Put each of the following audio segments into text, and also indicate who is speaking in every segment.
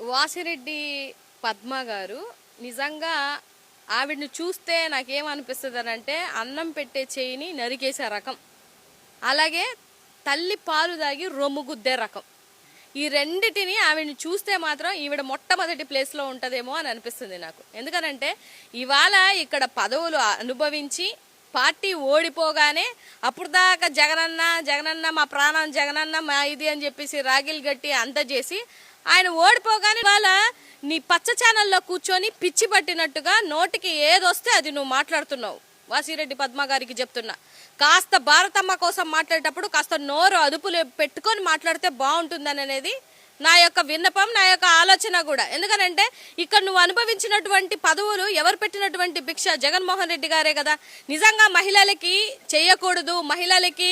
Speaker 1: వాసిరెడ్డి పద్మ గారు నిజంగా ఆవిడని చూస్తే నాకేమనిపిస్తుంది అని అంటే అన్నం పెట్టే చేయిని నరికేసే రకం. అలాగే తల్లి పాలు దాగి రొమ్ము గుద్దే రకం. ఈ రెండిటిని ఆవిడని చూస్తే మాత్రం ఈవిడ మొట్టమొదటి ప్లేస్లో ఉంటుందేమో అని అనిపిస్తుంది నాకు. ఎందుకనంటే ఇవాళ ఇక్కడ పదవులు అనుభవించి పార్టీ ఓడిపోగానే అప్పుడు దాకా జగనన్న జగనన్న మా ప్రాణం జగనన్న మా ఇది అని చెప్పేసి రాగిలు గట్టి అందజేసి చేసి ఆయన ఓడిపోగానే ఇవాళ నీ పచ్చ ఛానల్లో కూర్చొని పిచ్చి పట్టినట్టుగా నోటికి ఏదొస్తే అది నువ్వు మాట్లాడుతున్నావు. వాసిరెడ్డి పద్మ గారికి చెప్తున్నా. కాస్త భారతమ్మ కోసం మాట్లాడేటప్పుడు కాస్త నోరు అదుపులో పెట్టుకొని మాట్లాడితే బాగుంటుందని అనేది నా యొక్క విన్నపం నా యొక్క ఆలోచన కూడా. ఎందుకనంటే ఇక్కడ నువ్వు అనుభవించినటువంటి పదవులు ఎవరు పెట్టినటువంటి భిక్ష? జగన్మోహన్ రెడ్డి గారే కదా. నిజంగా మహిళలకి చేయకూడదు మహిళలకి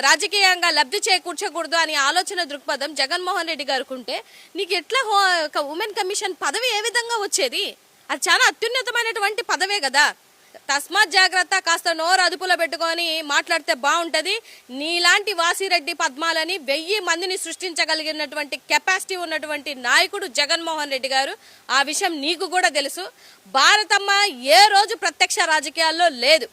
Speaker 1: రాజకీయంగా లబ్ధి చేకూర్చకూడదు అని ఆలోచన దృక్పథం జగన్మోహన్ రెడ్డి గారికి ఉంటే నీకు ఎట్లా హో- ఒక ఉమెన్ కమిషన్ పదవి ఏ విధంగా వచ్చేది? అది చాలా అత్యున్నతమైనటువంటి పదవే కదా. తస్మాత్ జాగ్రత్త కాస్త నోరు అదుపులో పెట్టుకొని మాట్లాడితే బాగుంటుంది. నీలాంటి వాసిరెడ్డి పద్మాలని వెయ్యి మందిని సృష్టించగలిగినటువంటి కెపాసిటీ ఉన్నటువంటి నాయకుడు జగన్మోహన్ రెడ్డి గారు. ఆ విషయం నీకు కూడా తెలుసు. భారతమ్మ ఏ రోజు ప్రత్యక్ష రాజకీయాల్లో లేదు.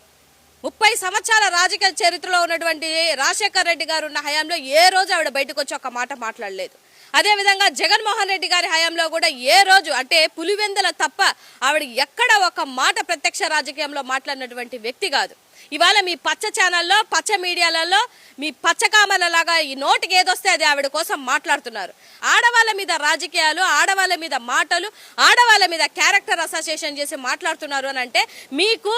Speaker 1: ముప్పై సంవత్సరాల రాజకీయ చరిత్రలో ఉన్నటువంటి రాజశేఖర్ రెడ్డి గారు ఉన్న హయాంలో ఏ రోజు ఆవిడ బయటకు వచ్చి ఒక మాట మాట్లాడలేదు. అదేవిధంగా జగన్మోహన్ రెడ్డి గారి హయాంలో కూడా ఏ రోజు అంటే పులివెందల తప్ప ఆవిడ ఎక్కడ ఒక మాట ప్రత్యక్ష రాజకీయంలో మాట్లాడినటువంటి వ్యక్తి కాదు. ఇవాళ మీ పచ్చ ఛానల్లో పచ్చ మీడియాలలో మీ పచ్చకామలలాగా ఈ నోటికి ఏదొస్తే అది ఆవిడ కోసం మాట్లాడుతున్నారు. ఆడవాళ్ళ మీద రాజకీయాలు ఆడవాళ్ళ మీద మాటలు ఆడవాళ్ళ మీద క్యారెక్టర్ అసోసియేషన్ చేసి మాట్లాడుతున్నారు అని అంటే మీకు